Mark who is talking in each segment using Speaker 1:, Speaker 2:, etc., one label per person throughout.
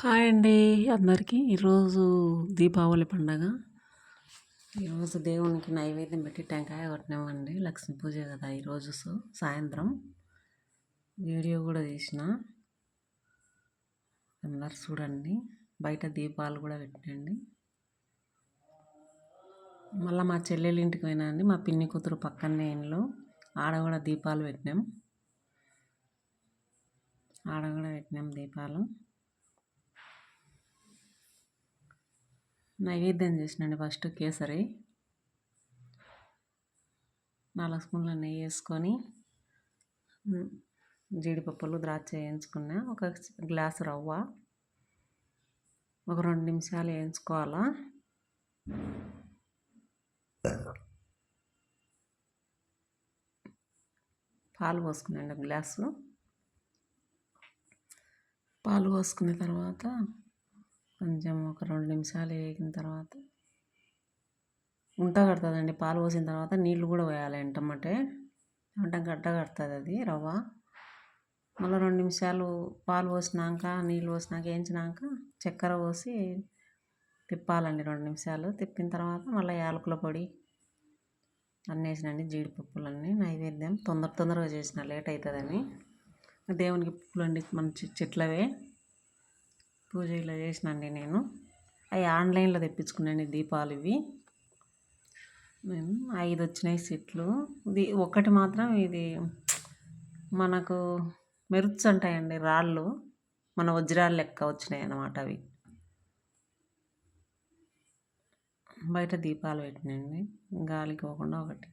Speaker 1: Hi అండి అందరికీ. ఈరోజు దీపావళి పండగ. ఈరోజు దేవునికి నైవేద్యం పెట్టి టెంకాయ కొట్టినామండి. లక్ష్మీ పూజ కదా ఈరోజు సాయంత్రం. వీడియో కూడా తీసిన. అందరు చూడండి. బయట దీపాలు కూడా పెట్టండి మళ్ళీ మా చెల్లెలు ఇంటికి పోయినా అండి. మా పిన్ని కూతురు పక్కనే ఇంట్లో ఆడ కూడా దీపాలు పెట్టినాం. ఆడ కూడా పెట్టినాం దీపాలు. నైవేద్యం చేసినండి ఫస్ట్ కేసరి. నాలుగు స్పూన్ల నెయ్యి వేసుకొని జీడిపప్పులు ద్రాక్ష వేయించుకున్నా ఒక గ్లాస్ రవ్వ ఒక రెండు నిమిషాలు వేయించుకోవాలా. పాలు పోసుకున్నాండి గ్లాసు. పాలు పోసుకున్న తర్వాత కొంచెం ఒక రెండు నిమిషాలు వేగిన తర్వాత ఉంట కడుతుందండి. పాలు పోసిన తర్వాత నీళ్ళు కూడా పోయాలి ఎంటమ్మటే. అంటే గడ్డ కడుతుంది అది రవ్వ. మళ్ళీ రెండు నిమిషాలు పాలు పోసినాక నీళ్ళు పోసినాక వేయించినాక చక్కెర పోసి తిప్పాలండి రెండు నిమిషాలు. తిప్పిన తర్వాత మళ్ళీ యాలకుల పొడి అన్నీ వేసినండి. జీడిపప్పులన్నీ నైవేద్యం. తొందర తొందరగా చేసిన లేట్ అవుతుందని దేవునికి పూలండి మంచి చెట్లవే. పూజ ఇలా చేసినండి నేను. అవి ఆన్లైన్లో తెప్పించుకున్నాను దీపాలు ఇవి. మేము ఐదు వచ్చినాయి సెట్లు. ఇది ఒకటి మాత్రం ఇది మనకు మెరుచు అంటాయండి రాళ్ళు. మన వజ్రాలు లెక్క వచ్చినాయి అన్నమాట అవి. బయట దీపాలు పెట్టినండి. గాలికి పోకుండా ఒకటి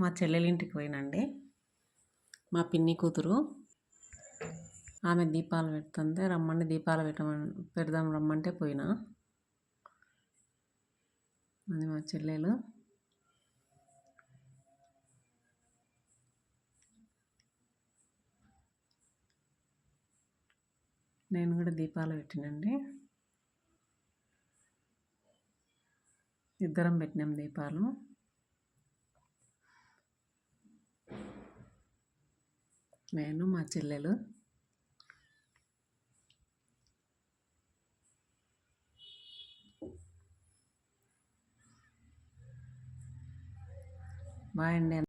Speaker 1: మా చెల్లెలింటికి పోయినండి. మా పిన్ని కూతురు. ఆమె దీపాలు పెడుతుంది రమ్మంటే దీపాలు పెట్టమని పెడదాం రమ్మంటే పోయినా. అది మా చెల్లెలు. నేను కూడా దీపాలు పెట్టినండి. ఇద్దరం పెట్టినాం దీపాలు. నేను మా చెల్లెలు. బాయ్ అండి